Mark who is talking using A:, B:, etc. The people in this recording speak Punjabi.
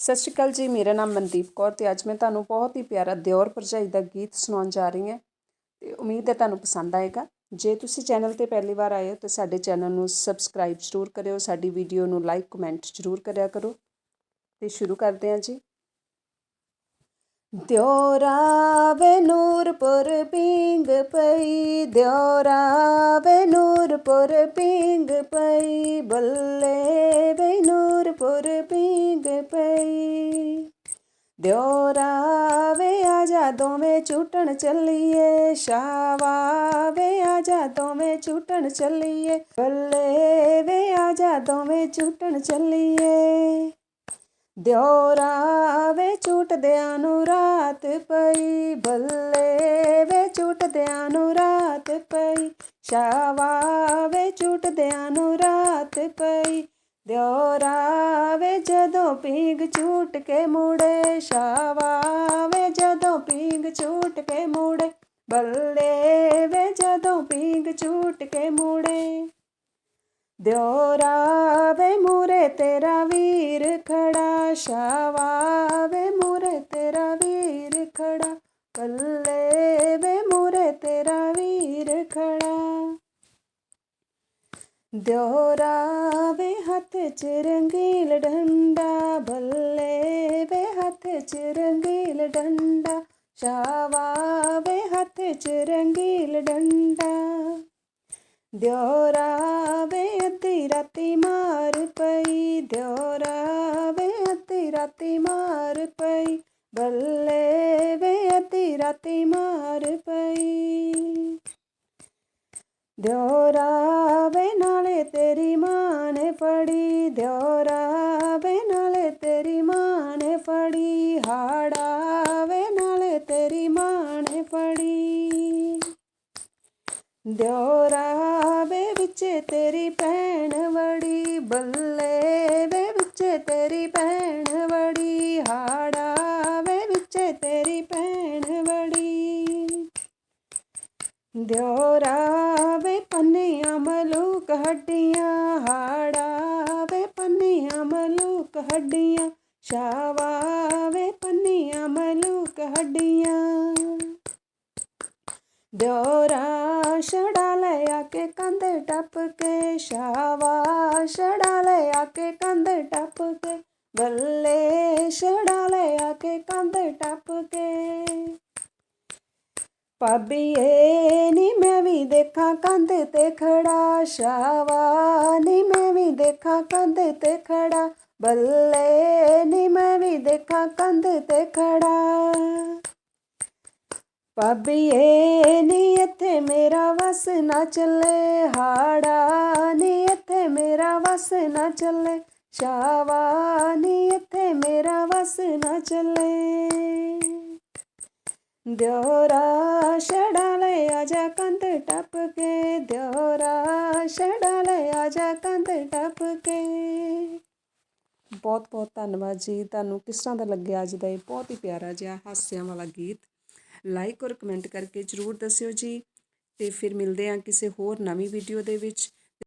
A: ਸਤਿ ਸ਼੍ਰੀ ਅਕਾਲ ਜੀ, ਮੇਰਾ ਨਾਮ ਮਨਦੀਪ ਕੌਰ ਤੇ ਅੱਜ ਮੈਂ ਤੁਹਾਨੂੰ ਬਹੁਤ ਹੀ ਪਿਆਰਾ ਦਿਓਰ ਭਰਜਾਈ ਦਾ ਗੀਤ ਸੁਣਾਉਣ ਜਾ ਰਹੀ ਹਾਂ ਤੇ ਉਮੀਦ ਹੈ ਤੁਹਾਨੂੰ ਪਸੰਦ ਆਏਗਾ। ਜੇ ਤੁਸੀਂ ਚੈਨਲ ਤੇ ਪਹਿਲੀ ਵਾਰ ਆਏ ਹੋ ਤਾਂ ਸਾਡੇ ਚੈਨਲ ਨੂੰ ਸਬਸਕ੍ਰਾਈਬ ਜ਼ਰੂਰ ਕਰਿਓ, ਸਾਡੀ ਵੀਡੀਓ ਨੂੰ ਲਾਈਕ, ਕਮੈਂਟ ਜ਼ਰੂਰ ਕਰਿਆ ਕਰੋ ਤੇ ਸ਼ੁਰੂ ਕਰਦੇ ਹਾਂ ਜੀ। ਦਿਓਰਾ ਵੇ ਨੂਰਪੁਰ ਪਿੰਗ ਪਈ, ਦਿਓਰਾ ਵੇ ਨੂਰਪੁਰ ਪਿੰਗ ਪਈ, ਬੱਲੇ ਦਿਓਰਾ ਵੇ ਆਜਾ ਦੋਵੇਂ ਝੂਟਣ ਚੱਲੀਏ ਸ਼ਾਵਾ ਵੇ ਆਜਾ ਦੋਵੇਂ ਝੂਟਣ ਚੱਲੀਏ, ਬੱਲੇ ਵੇ ਆ ਜਾ ਦੋਵੇਂ ਝੂਟਣ ਚੱਲੀਏ। ਦਿਓਰਾ ਵੇ ਝੂਟਦਿਆਂ ਨੂੰ ਰਾਤ ਪਈ, ਬੱਲੇ ਵੇ ਝੂਟਦਿਆਂ ਨੂੰ ਰਾਤ ਪਈ ਸ਼ਾਵਾ ਵੇ ਝੂਟਦਿਆਂ ਨੂੰ ਰਾਤ ਪਈ ਦਿਓਰਾ ਵੇ ਜਦੋਂ ਪੀਂਗ ਝੂਟ ਕੇ ਮੁੜੇ ਸ਼ਾਵਾ ਵੇ ਜਦੋਂ ਪੀਂਗ ਝੂਟ ਕੇ ਮੁੜੇ ਬੱਲੇ ਵੇ ਜਦੋਂ ਪੀਂਗ ਝੂਟ ਕੇ ਮੁੜੇ। ਦਿਓਰਾ ਵੇ ਮੂਰੇ ਤੇਰਾ ਵੀਰ ਖੜਾ ਸ਼ਾਵਾ ਵੇ ਮੂਰੇ ਤੇਰਾ ਵੀਰ ਖੜਾ ਬੱਲੇ ਵੇ ਮੂਰੇ ਤੇਰਾ ਵੀਰ ਖੜਾ। ਵੇ ਹੱਥ ਚ ਰੰਗੀਲ ਡੰਡਾ, ਬੱਲੇ ਵੇ ਹੱਥ ਚ ਰੰਗੀਲ ਡੰਡਾ ਸ਼ਾਵਾ ਵੇ ਹੱਥ ਚ ਰੰਗੀਲ ਡੰਡਾ। ਦਿਓਰਾ ਵੇ ਅੱਧੀ ਰਾਤੀ ਮਾਰ ਪਈ ਦਿਓਰਾ ਵੇ ਅੱਧੀ ਰਾਤੀ ਮਾਰ ਪਈ, ਬੱਲੇ ਵੇ ਅੱਧੀ ਰਾਤੀ ਮਾਰ ਪਈ। ਦਿਓਰਾ ਵੇ ਨਾਲੇ ਤੇਰੀ ਮਾਂ ਨੇ ਫੜੀ ਦਿਓਰਾ ਵੇ ਨਾਲੇ ਤੇਰੀ ਮਾਂ ਨੇ ਫੜੀ ਹਾੜਾ ਵੇ ਨਾਲੇ ਤੇਰੀ ਮਾਂ ਨੇ ਫੜੀ। ਦਿਓਰਾ ਵੇ ਵਿੱਚ ਤੇਰੀ ਭੈਣ ਵੜੀ ਬੱਲੇ ਵੇ ਵਿੱਚ ਤੇਰੀ ਭੈਣ ਵੜੀ ਹਾੜਾ ਵੇ ਵਿੱਚ ਤੇਰੀ ਭੈਣ ਵੜੀ। ਦਿਓਰਾ ਪੰਨੀਆਂ ਮਲੂਕ ਹੱਡੀਆਂ, ਹਾੜਾਵੇ ਵੇ ਮਲੂਕ ਹੱਡੀਆਂ ਸ਼ਾਵਾਵੇ ਵੇ ਮਲੂਕ ਹੱਡੀਆਂ। ਦਿਓਰਾ ਛੜਾ ਲਿਆ ਕੇ ਕੰਧ ਟੱਪ ਕੇ ਸ਼ਾਵਾ ਛੜਾ ਲਿਆ ਕੇ ਕੰਧ ਟੱਪ ਕੇ, ਬੱਲੇ ਛੜਾ ਲਿਆ ਕੇ ਕੰਧ ਟੱਪ ਕੇ। ਪਾਬੀਏ ਨੀ ਮੈਂ ਦੇਖਾਂ ਕੰਧ ਤੇ ਖੜਾ ਸ਼ਾਵਾ ਨੀ ਮੈਂ ਵੀ ਦੇਖਾਂ ਕੰਧ ਤੇ ਖੜਾ, ਬੱਲੇ ਨੀ ਮੈਂ ਵੀ ਦੇਖਾਂ ਕੰਧ ਤੇ ਖੜਾ। ਪਾਬੀਏ ਨੀ ਇੱਥੇ ਮੇਰਾ ਵਸ ਨਾ ਚੱਲੇ, ਹਾੜਾ ਨੀ ਇੱਥੇ ਮੇਰਾ ਵਸ ਨਾ ਚੱਲੇ ਸ਼ਾਵਾ ਨੀ ਇੱਥੇ ਮੇਰਾ ਵਸ ਨਾ ਚੱਲੇ। ਦਿਓਰਾ ਛੜਾ ਲੈ ਆਜਾ ਕੰਧ ਟੱਪ ਕੇ, ਦਿਓਰਾ ਛੜਾ ਲੈ ਜਾ ਕੰਧ ਟੱਪ ਕੇ। ਬਹੁਤ ਬਹੁਤ ਧੰਨਵਾਦ ਜੀ, ਤੁਹਾਨੂੰ ਕਿਸ ਤਰ੍ਹਾਂ ਦਾ ਲੱਗਿਆ ਅੱਜ ਦਾ ਇਹ ਬਹੁਤ ਹੀ ਪਿਆਰਾ ਜਿਹਾ ਹਾਸਿਆਂ ਵਾਲਾ ਗੀਤ। ਲਾਈਕ ਔਰ ਕਮੈਂਟ ਕਰਕੇ ਜਰੂਰ ਦੱਸਿਓ ਜੀ, ਤੇ ਫਿਰ ਮਿਲਦੇ ਹਾਂ ਕਿਸੇ ਹੋਰ ਨਵੀਂ ਵੀਡੀਓ ਦੇ ਵਿੱਚ।